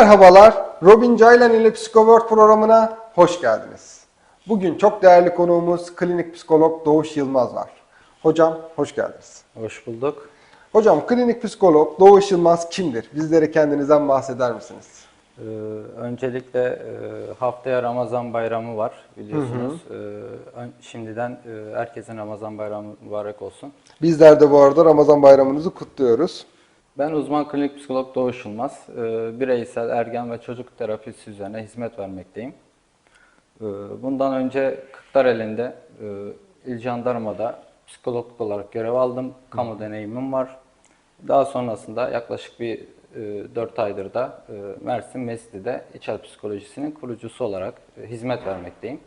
Merhabalar, Robin Caylan ile Psikoworld programına hoş geldiniz. Bugün çok değerli konuğumuz klinik psikolog Doğuş Yılmaz var. Hocam hoş geldiniz. Hoş bulduk. Hocam klinik psikolog Doğuş Yılmaz kimdir? Bizlere kendinizden bahseder misiniz? Ee, öncelikle e, haftaya Ramazan bayramı var biliyorsunuz. Ee, ön- şimdiden e, herkesin Ramazan bayramı mübarek olsun. Bizler de bu arada Ramazan bayramınızı kutluyoruz. Ben uzman klinik psikolog Doğuş Yılmaz. Ee, bireysel, ergen ve çocuk terapisi üzerine hizmet vermekteyim. Ee, bundan önce Kırklareli'nde e, İl Jandarma'da psikolog olarak görev aldım. Kamu deneyimim var. Daha sonrasında yaklaşık bir e, 4 aydır da e, Mersin Mesli'de içer psikolojisinin kurucusu olarak e, hizmet vermekteyim.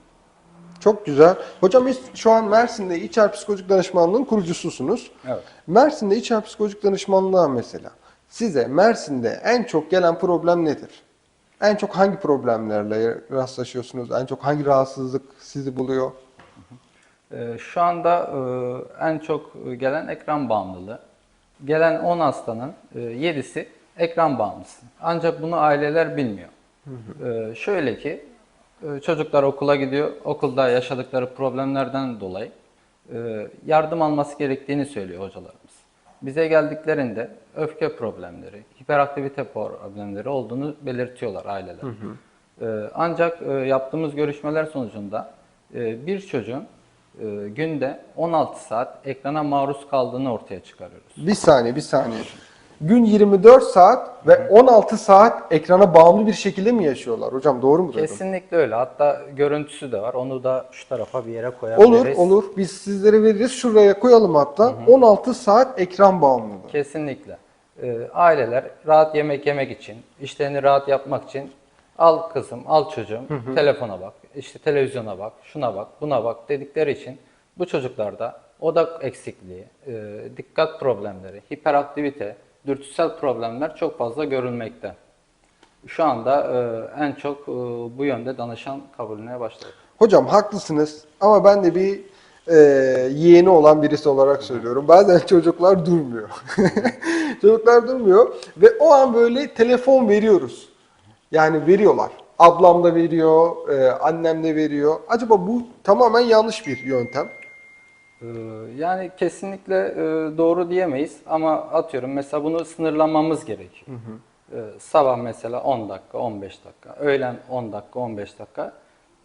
Çok güzel. Hocam biz şu an Mersin'de İçer Psikolojik Danışmanlığı'nın kurucususunuz. Evet. Mersin'de İçer Psikolojik Danışmanlığa mesela size Mersin'de en çok gelen problem nedir? En çok hangi problemlerle rastlaşıyorsunuz? En çok hangi rahatsızlık sizi buluyor? Ee, Şu anda e, en çok gelen ekran bağımlılığı. Gelen 10 hastanın 7'si ekran bağımlısı. Ancak bunu aileler bilmiyor. Ee, Şöyle ki e, çocuklar okula gidiyor. Okulda yaşadıkları problemlerden dolayı e, yardım alması gerektiğini söylüyor hocalarımız. Bize geldiklerinde öfke problemleri, hiperaktivite problemleri olduğunu belirtiyorlar aileler. Ee, Ancak e, yaptığımız görüşmeler sonucunda e, bir çocuğun günde 16 saat ekrana maruz kaldığını ortaya çıkarıyoruz. Bir saniye, bir saniye. Gün 24 saat ve 16 saat ekrana bağımlı bir şekilde mi yaşıyorlar? Hocam doğru mu dedim? Kesinlikle öyle. Hatta görüntüsü de var. Onu da şu tarafa bir yere koyabiliriz. Olur, olur. Biz sizlere veririz. Şuraya koyalım hatta. 16 saat ekran bağımlılığı. Kesinlikle. Ee, aileler rahat yemek yemek için, işlerini rahat yapmak için al kızım, al çocuğum, telefona bak, işte televizyona bak, şuna bak, buna bak dedikleri için bu çocuklarda odak eksikliği, e, dikkat problemleri, hiperaktivite, dürtüsel problemler çok fazla görülmekte. Şu anda e, en çok e, bu yönde danışan kabulüne başladık. Hocam haklısınız ama ben de bir e, yeğeni olan birisi olarak söylüyorum. Bazen çocuklar durmuyor. çocuklar durmuyor ve o an böyle telefon veriyoruz. Yani veriyorlar. Ablam da veriyor, e, annem de veriyor. Acaba bu tamamen yanlış bir yöntem. Ee, Yani kesinlikle e, doğru diyemeyiz ama atıyorum mesela bunu sınırlamamız gerekiyor. Ee, Sabah mesela 10 dakika, 15 dakika, öğlen 10 dakika, 15 dakika.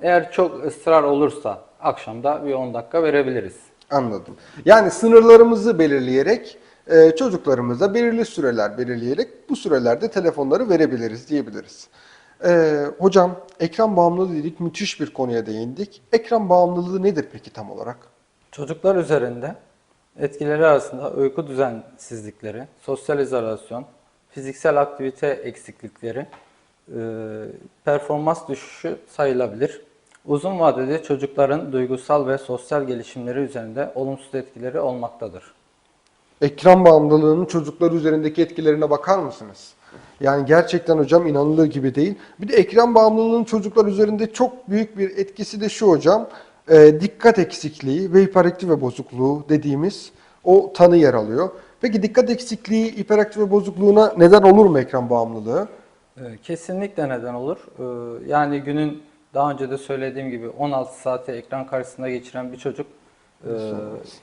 Eğer çok ısrar olursa akşamda bir 10 dakika verebiliriz. Anladım. Yani sınırlarımızı belirleyerek e, çocuklarımıza belirli süreler belirleyerek bu sürelerde telefonları verebiliriz diyebiliriz. E, hocam ekran bağımlılığı dedik müthiş bir konuya değindik. Ekran bağımlılığı nedir peki tam olarak? Çocuklar üzerinde etkileri arasında uyku düzensizlikleri, sosyal izolasyon, fiziksel aktivite eksiklikleri, e, performans düşüşü sayılabilir. Uzun vadede çocukların duygusal ve sosyal gelişimleri üzerinde olumsuz etkileri olmaktadır. Ekran bağımlılığının çocuklar üzerindeki etkilerine bakar mısınız? Yani gerçekten hocam inanılır gibi değil. Bir de ekran bağımlılığının çocuklar üzerinde çok büyük bir etkisi de şu hocam. E, dikkat eksikliği ve hiperaktive bozukluğu dediğimiz o tanı yer alıyor. Peki dikkat eksikliği, hiperaktive bozukluğuna neden olur mu ekran bağımlılığı? Ee, Kesinlikle neden olur. Ee, Yani günün daha önce de söylediğim gibi 16 saati ekran karşısında geçiren bir çocuk e,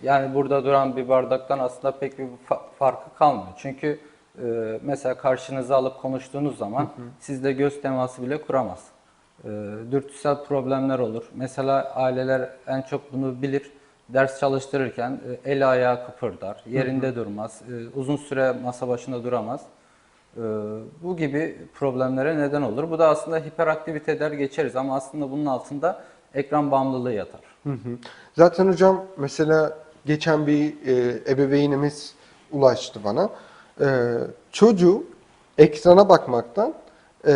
yani burada duran bir bardaktan aslında pek bir fa- farkı kalmıyor. Çünkü e, mesela karşınıza alıp konuştuğunuz zaman sizle göz teması bile kuramaz. E, Dürtüsel problemler olur. Mesela aileler en çok bunu bilir. Ders çalıştırırken e, el ayağı kıpırdar, yerinde durmaz, e, uzun süre masa başında duramaz. Ee, Bu gibi problemlere neden olur. Bu da aslında hiperaktivite der geçeriz ama aslında bunun altında ekran bağımlılığı yatar. Hı hı. Zaten hocam mesela geçen bir e, ebeveynimiz ulaştı bana. E, çocuğu ekrana bakmaktan e,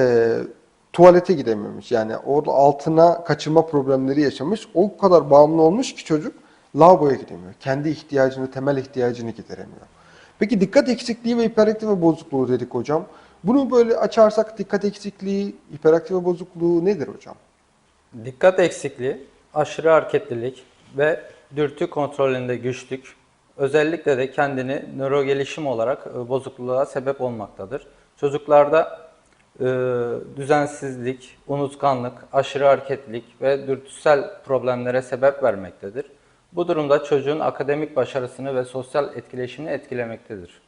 tuvalete gidemiyormuş. Yani orada altına kaçırma problemleri yaşamış. O kadar bağımlı olmuş ki çocuk lavaboya gidemiyor. Kendi ihtiyacını, temel ihtiyacını gideremiyor. Peki dikkat eksikliği ve hiperaktive bozukluğu dedik hocam. Bunu böyle açarsak dikkat eksikliği, hiperaktive bozukluğu nedir hocam? Dikkat eksikliği, aşırı hareketlilik ve dürtü kontrolünde güçlük, özellikle de kendini nöro gelişim olarak e, bozukluğa sebep olmaktadır. Çocuklarda düzensizlik, unutkanlık, aşırı hareketlilik ve dürtüsel problemlere sebep vermektedir. Bu durumda çocuğun akademik başarısını ve sosyal etkileşimini etkilemektedir.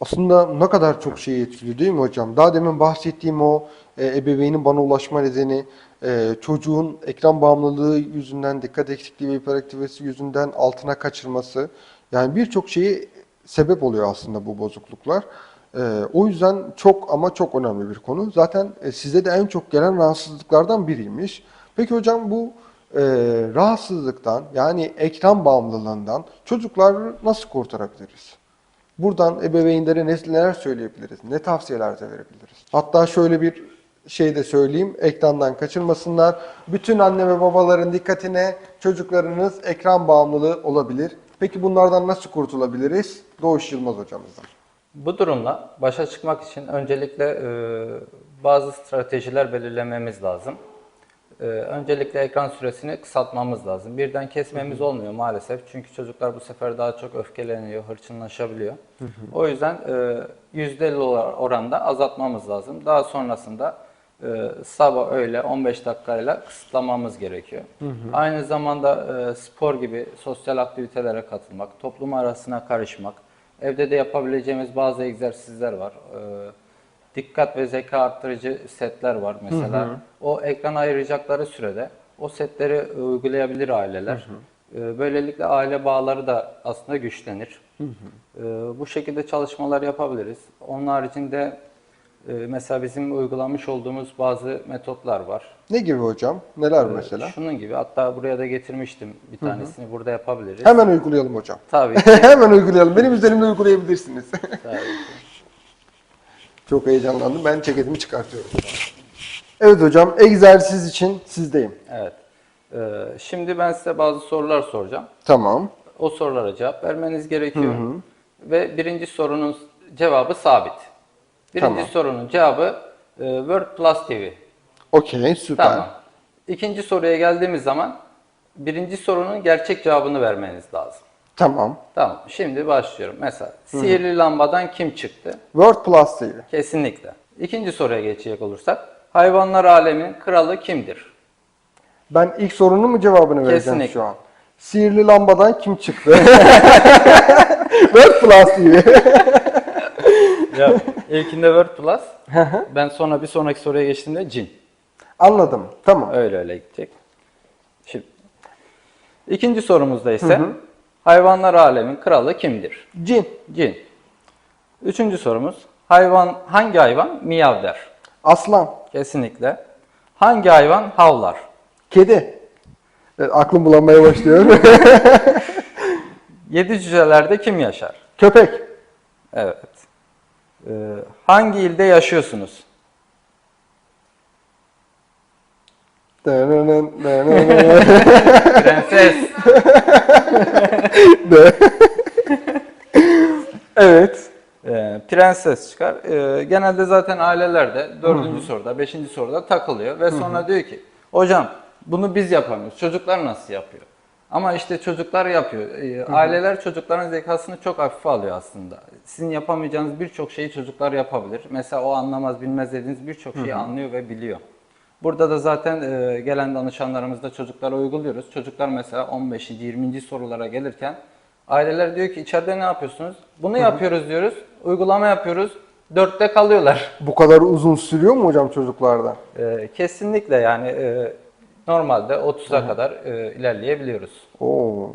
Aslında ne kadar çok şey etkiliyor değil mi hocam? Daha demin bahsettiğim o e, ebeveynin bana ulaşma nedeni, e, çocuğun ekran bağımlılığı yüzünden, dikkat eksikliği ve hiperaktivitesi yüzünden altına kaçırması. Yani birçok şeyi sebep oluyor aslında bu bozukluklar. E, o yüzden çok ama çok önemli bir konu. Zaten e, size de en çok gelen rahatsızlıklardan biriymiş. Peki hocam bu e, rahatsızlıktan yani ekran bağımlılığından çocukları nasıl kurtarabiliriz? Buradan ebeveynlere ne- neler söyleyebiliriz? Ne tavsiyeler de verebiliriz? Hatta şöyle bir şey de söyleyeyim. Ekrandan kaçırmasınlar. Bütün anne ve babaların dikkatine çocuklarınız ekran bağımlılığı olabilir. Peki bunlardan nasıl kurtulabiliriz? Doğuş Yılmaz hocamızdan. Bu durumla başa çıkmak için öncelikle e, bazı stratejiler belirlememiz lazım. E, öncelikle ekran süresini kısaltmamız lazım. Birden kesmemiz olmuyor maalesef. Çünkü çocuklar bu sefer daha çok öfkeleniyor, hırçınlaşabiliyor. O yüzden e, %50 or- oranda azaltmamız lazım. Daha sonrasında e, sabah öğle 15 dakikayla kısıtlamamız gerekiyor. Aynı zamanda e, spor gibi sosyal aktivitelere katılmak, toplum arasına karışmak, evde de yapabileceğimiz bazı egzersizler var. E, dikkat ve zeka arttırıcı setler var mesela. O ekran ayıracakları sürede o setleri uygulayabilir aileler. E, Böylelikle aile bağları da aslında güçlenir. E, Bu şekilde çalışmalar yapabiliriz. Onun haricinde mesela bizim uygulamış olduğumuz bazı metotlar var. Ne gibi hocam? Neler mesela? Şunun gibi hatta buraya da getirmiştim bir tanesini burada yapabiliriz. Hemen uygulayalım hocam. Tabii. Hemen uygulayalım. Benim üzerimde uygulayabilirsiniz. tabii. Çok heyecanlandım. Ben ceketimi çıkartıyorum. Evet hocam, egzersiz için sizdeyim. Evet. Ee, şimdi ben size bazı sorular soracağım. Tamam. O sorulara cevap vermeniz gerekiyor. Ve birinci sorunun cevabı sabit. Birinci Tamam. sorunun cevabı e, Word Plus TV. Okey, süper. Tamam. İkinci soruya geldiğimiz zaman birinci sorunun gerçek cevabını vermeniz lazım. Tamam. Tamam. Şimdi başlıyorum. Mesela sihirli lambadan kim çıktı? Word Plus TV. Kesinlikle. İkinci soruya geçecek olursak hayvanlar aleminin kralı kimdir? Ben ilk sorunun mu cevabını vereceğim Kesinlikle. şu an? Sihirli lambadan kim çıktı? Word Plus TV. Ya ilkinde Word Plus. ben sonra bir sonraki soruya geçtiğimde cin. Anladım. Tamam. Öyle öyle gidecek. Şimdi ikinci sorumuzda ise hayvanlar alemin kralı kimdir? Cin. Cin. Üçüncü sorumuz hayvan hangi hayvan miyav der? Aslan. Kesinlikle. Hangi hayvan havlar? Kedi. Evet, aklım bulanmaya başlıyor. Yedi cücelerde kim yaşar? Köpek. Evet. Ee, hangi ilde yaşıyorsunuz? Prenses. evet. Ee, prenses çıkar. Ee, genelde zaten ailelerde dördüncü soruda, beşinci soruda takılıyor ve sonra diyor ki hocam bunu biz yapamıyoruz. Çocuklar nasıl yapıyor? Ama işte çocuklar yapıyor. Ee, aileler çocukların zekasını çok hafife alıyor aslında. Sizin yapamayacağınız birçok şeyi çocuklar yapabilir. Mesela o anlamaz bilmez dediğiniz birçok şeyi anlıyor ve biliyor. Burada da zaten e, gelen danışanlarımızda çocuklara uyguluyoruz. Çocuklar mesela 15. 20. sorulara gelirken aileler diyor ki içeride ne yapıyorsunuz? Bunu yapıyoruz diyoruz. Uygulama yapıyoruz. Dörtte kalıyorlar. Bu kadar uzun sürüyor mu hocam çocuklarda? E, kesinlikle yani e, normalde 30'a kadar e, ilerleyebiliyoruz. Oo.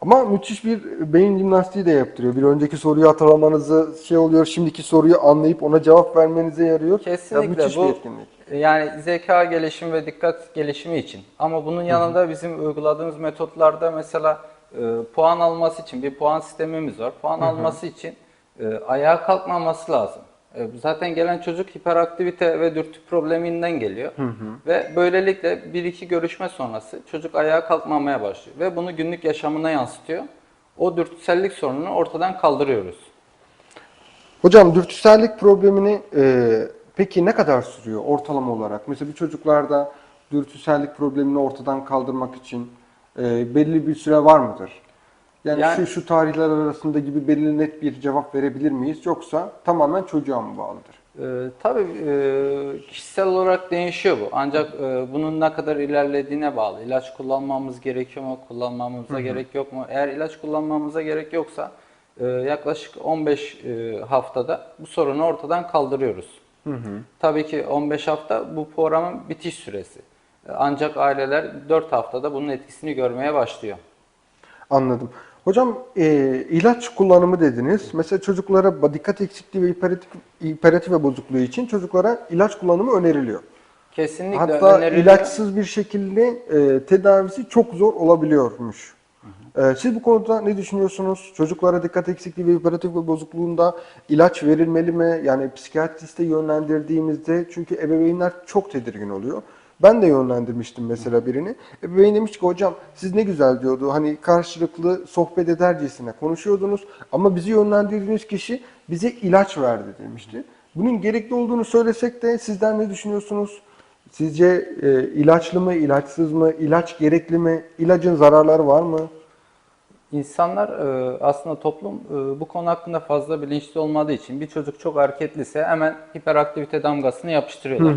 Ama müthiş bir beyin jimnastiği de yaptırıyor. Bir önceki soruyu hatırlamanızı şey oluyor, şimdiki soruyu anlayıp ona cevap vermenize yarıyor. Kesinlikle Ya müthiş bu bir etkinlik. yani zeka gelişimi ve dikkat gelişimi için. Ama bunun yanında bizim uyguladığımız metotlarda mesela e, puan alması için bir puan sistemimiz var. Puan alması için e, ayağa kalkmaması lazım. E, zaten gelen çocuk hiperaktivite ve dürtü probleminden geliyor. Ve böylelikle bir iki görüşme sonrası çocuk ayağa kalkmamaya başlıyor. Ve bunu günlük yaşamına yansıtıyor. O dürtüsellik sorununu ortadan kaldırıyoruz. Hocam dürtüsellik problemini e, peki ne kadar sürüyor ortalama olarak? Mesela bir çocuklarda dürtüsellik problemini ortadan kaldırmak için e, belli bir süre var mıdır? Yani, Yani- şu şu tarihler arasında gibi belirli net bir cevap verebilir miyiz? Yoksa tamamen çocuğa mı bağlıdır? Ee, tabii e, kişisel olarak değişiyor bu. Ancak e, bunun ne kadar ilerlediğine bağlı. İlaç kullanmamız gerekiyor mu, kullanmamıza gerek yok mu? Eğer ilaç kullanmamıza gerek yoksa e, yaklaşık 15 e, haftada bu sorunu ortadan kaldırıyoruz. Tabii ki 15 hafta bu programın bitiş süresi. E, Ancak aileler 4 haftada bunun etkisini görmeye başlıyor. Anladım. Hocam e, ilaç kullanımı dediniz. Mesela çocuklara dikkat eksikliği ve hiperatif, hiperatif ve bozukluğu için çocuklara ilaç kullanımı öneriliyor. Kesinlikle Hatta öneriliyor. ilaçsız bir şekilde e, tedavisi çok zor olabiliyormuş. E, siz bu konuda ne düşünüyorsunuz? Çocuklara dikkat eksikliği ve hiperatif bozukluğunda ilaç verilmeli mi? Yani psikiyatriste yönlendirdiğimizde çünkü ebeveynler çok tedirgin oluyor. Ben de yönlendirmiştim mesela birini. Ebeveyn demiş ki hocam siz ne güzel diyordu. Hani karşılıklı sohbet edercesine konuşuyordunuz ama bizi yönlendirdiğiniz kişi bize ilaç verdi demişti. Bunun gerekli olduğunu söylesek de sizden ne düşünüyorsunuz? Sizce e, ilaçlı mı, ilaçsız mı, ilaç gerekli mi, ilacın zararları var mı? İnsanlar e, aslında toplum e, bu konu hakkında fazla bilinçli olmadığı için bir çocuk çok hareketliyse hemen hiperaktivite damgasını yapıştırıyorlar.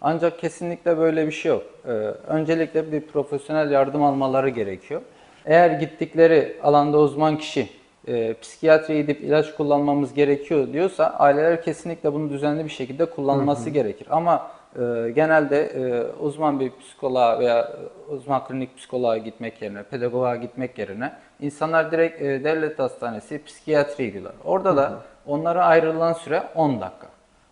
Ancak kesinlikle böyle bir şey yok. E, Öncelikle bir profesyonel yardım almaları gerekiyor. Eğer gittikleri alanda uzman kişi e, psikiyatriye gidip ilaç kullanmamız gerekiyor diyorsa aileler kesinlikle bunu düzenli bir şekilde kullanması gerekir. Ama e, genelde e, uzman bir psikoloğa veya uzman klinik psikoloğa gitmek yerine, pedagoğa gitmek yerine insanlar direkt e, devlet hastanesi psikiyatriye gidiyorlar. Orada da onlara ayrılan süre 10 dakika.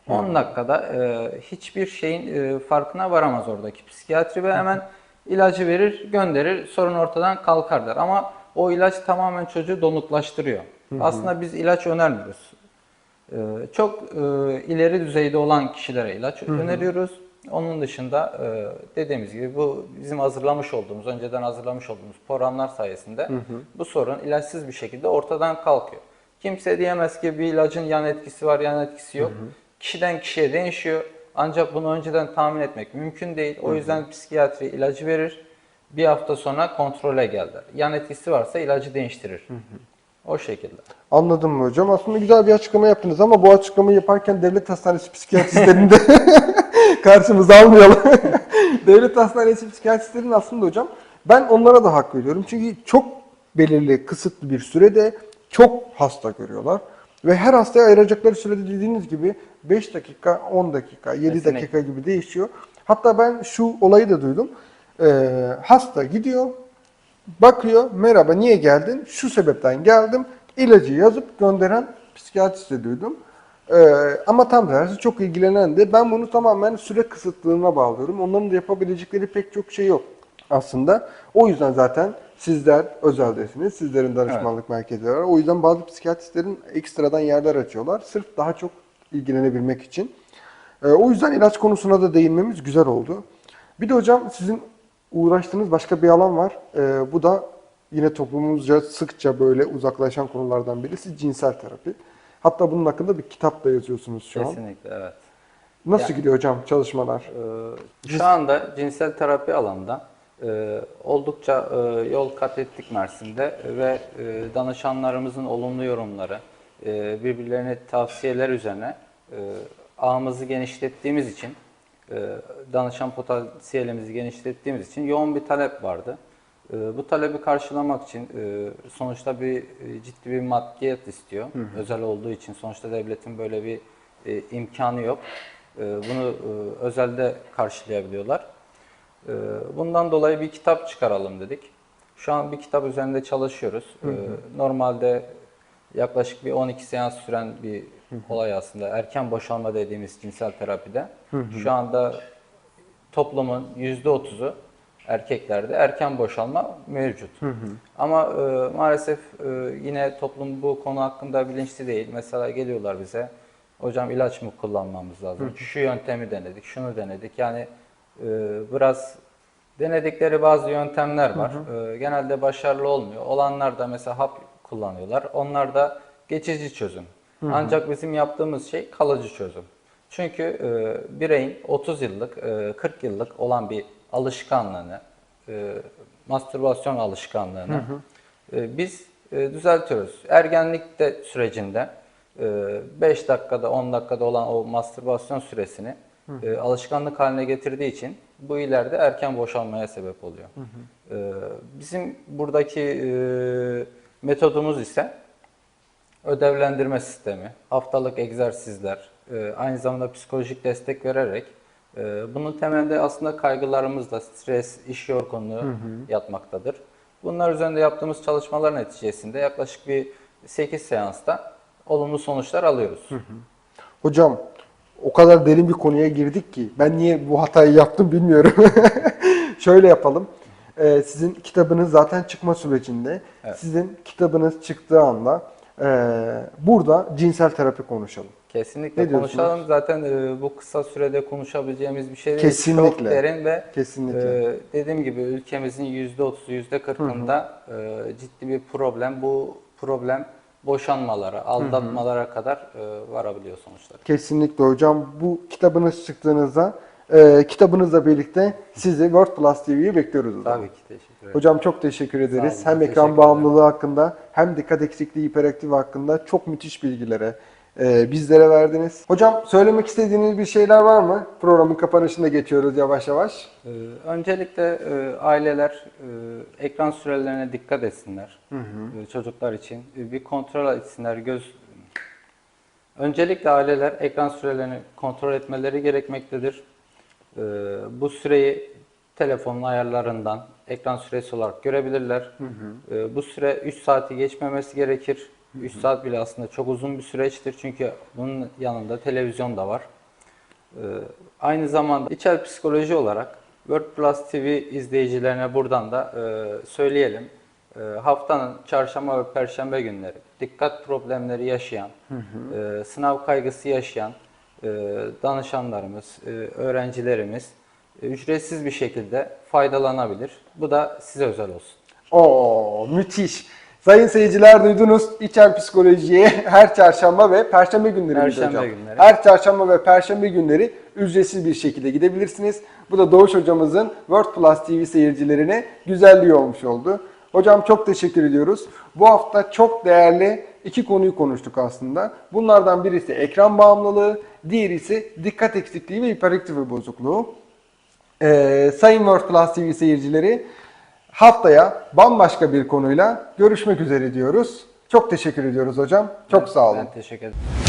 10 dakikada e, hiçbir şeyin e, farkına varamaz oradaki psikiyatri ve hemen ilacı verir, gönderir, sorun ortadan kalkar der. Ama o ilaç tamamen çocuğu donuklaştırıyor. Aslında biz ilaç önermiyoruz. Ee, Çok e, ileri düzeyde olan kişilere ilaç öneriyoruz. Onun dışında e, dediğimiz gibi bu bizim hazırlamış olduğumuz, önceden hazırlamış olduğumuz programlar sayesinde bu sorun ilaçsız bir şekilde ortadan kalkıyor. Kimse diyemez ki bir ilacın yan etkisi var, yan etkisi yok. Kişiden kişiye değişiyor. Ancak bunu önceden tahmin etmek mümkün değil. O yüzden psikiyatri ilacı verir. Bir hafta sonra kontrole gel der. Yan etkisi varsa ilacı değiştirir. O şekilde. Anladım mı hocam? Aslında güzel bir açıklama yaptınız ama bu açıklamayı yaparken devlet hastanesi psikiyatristlerini de karşımıza almayalım. devlet hastanesi psikiyatristlerin aslında hocam ben onlara da hak veriyorum. Çünkü çok belirli, kısıtlı bir sürede çok hasta görüyorlar. Ve her hastaya ayıracakları sürede dediğiniz gibi 5 dakika, 10 dakika, 7 Kesinlikle. dakika gibi değişiyor. Hatta ben şu olayı da duydum. Ee, hasta gidiyor, Bakıyor, merhaba niye geldin? Şu sebepten geldim. İlacı yazıp gönderen psikiyatriste duydum. Ee, ama tam tersi çok ilgilenen de ben bunu tamamen süre kısıtlılığına bağlıyorum. Onların da yapabilecekleri pek çok şey yok aslında. O yüzden zaten sizler özeldesiniz. Sizlerin danışmanlık merkezleri var. O yüzden bazı psikiyatristlerin ekstradan yerler açıyorlar. Sırf daha çok ilgilenebilmek için. Ee, o yüzden ilaç konusuna da değinmemiz güzel oldu. Bir de hocam sizin uğraştığınız başka bir alan var. Ee, bu da yine toplumumuzca sıkça böyle uzaklaşan konulardan birisi cinsel terapi. Hatta bunun hakkında bir kitap da yazıyorsunuz şu an. Kesinlikle evet. Nasıl Yani- gidiyor hocam çalışmalar? Ee, Şu anda cinsel terapi alanında e, oldukça e, yol kat ettik Mersin'de ve e, danışanlarımızın olumlu yorumları, e, birbirlerine tavsiyeler üzerine e, ağımızı genişlettiğimiz için, e, danışan potansiyelimizi genişlettiğimiz için yoğun bir talep vardı. E, Bu talebi karşılamak için e, sonuçta bir e, ciddi bir maddiyet istiyor. Özel olduğu için sonuçta devletin böyle bir e, imkanı yok. E, Bunu özelde karşılayabiliyorlar. Bundan dolayı bir kitap çıkaralım dedik. Şu an bir kitap üzerinde çalışıyoruz. E, Normalde yaklaşık bir 12 seans süren bir olay aslında. Erken boşalma dediğimiz cinsel terapide. Şu anda toplumun %30'u erkeklerde erken boşalma mevcut. Ama e, maalesef e, yine toplum bu konu hakkında bilinçli değil. Mesela geliyorlar bize, hocam ilaç mı kullanmamız lazım? Şu yöntemi denedik, şunu denedik. Yani e, biraz denedikleri bazı yöntemler var. E, genelde başarılı olmuyor. Olanlar da mesela hap kullanıyorlar. Onlar da geçici çözüm. Ancak bizim yaptığımız şey kalıcı çözüm. Çünkü e, bireyin 30 yıllık, e, 40 yıllık olan bir alışkanlığını, e, mastürbasyon alışkanlığını e, biz e, düzeltiyoruz. Ergenlik de sürecinde 5 dakikada 10 dakikada olan o mastürbasyon süresini e, alışkanlık haline getirdiği için bu ileride erken boşalmaya sebep oluyor. E, bizim buradaki e, metodumuz ise ödevlendirme sistemi, haftalık egzersizler, e, aynı zamanda psikolojik destek vererek e, bunun temelinde aslında kaygılarımızla stres, iş yorgunluğu yatmaktadır. Bunlar üzerinde yaptığımız çalışmalar neticesinde yaklaşık bir 8 seansta olumlu sonuçlar alıyoruz. Hocam o kadar derin bir konuya girdik ki ben niye bu hatayı yaptım bilmiyorum. Şöyle yapalım. Ee, sizin kitabınız zaten çıkma sürecinde. Evet. Sizin kitabınız çıktığı anda burada cinsel terapi konuşalım. Kesinlikle Ne diyorsunuz? konuşalım. Zaten e, bu kısa sürede konuşabileceğimiz bir şey değil. Kesinlikle. Çok derin ve Kesinlikle. e, dediğim gibi ülkemizin %30'u %40'ında e, ciddi bir problem. Bu problem boşanmalara, aldatmalara kadar e, varabiliyor sonuçları. Kesinlikle hocam. Bu kitabınız çıktığınızda e, kitabınızla birlikte sizi Word Plus TV'ye bekliyoruz. Tabii ki teşekkür ederim. Hocam çok teşekkür ederiz. olun, hem teşekkür ekran ederim. bağımlılığı hakkında hem dikkat eksikliği hiperaktif hakkında çok müthiş bilgilere e, bizlere verdiniz. Hocam söylemek istediğiniz bir şeyler var mı? Programın kapanışında geçiyoruz yavaş yavaş. Ee, Öncelikle e, aileler e, ekran sürelerine dikkat etsinler. E, Çocuklar için E, bir kontrol etsinler. Göz Öncelikle aileler ekran sürelerini kontrol etmeleri gerekmektedir. E, Bu süreyi telefonun ayarlarından ekran süresi olarak görebilirler. E, Bu süre 3 saati geçmemesi gerekir. 3 saat bile aslında çok uzun bir süreçtir çünkü bunun yanında televizyon da var. Ee, Aynı zamanda içel psikoloji olarak Word Plus TV izleyicilerine buradan da e, söyleyelim. E, haftanın çarşamba ve perşembe günleri dikkat problemleri yaşayan, e, sınav kaygısı yaşayan danışanlarımız, e, öğrencilerimiz e, ücretsiz bir şekilde faydalanabilir. Bu da size özel olsun. Oo müthiş. Sayın seyirciler duydunuz. İçer psikolojiye her çarşamba ve perşembe günleri Perşembe hocam? günleri. Her çarşamba ve perşembe günleri ücretsiz bir şekilde gidebilirsiniz. Bu da Doğuş hocamızın Word Plus TV seyircilerine güzelliği olmuş oldu. Hocam çok teşekkür ediyoruz. Bu hafta çok değerli iki konuyu konuştuk aslında. Bunlardan birisi ekran bağımlılığı, diğeri ise dikkat eksikliği ve hiperaktif bozukluğu. Ee, Sayın Word Plus TV seyircileri haftaya bambaşka bir konuyla görüşmek üzere diyoruz. Çok teşekkür ediyoruz hocam. Çok sağ olun. Ben teşekkür ederim.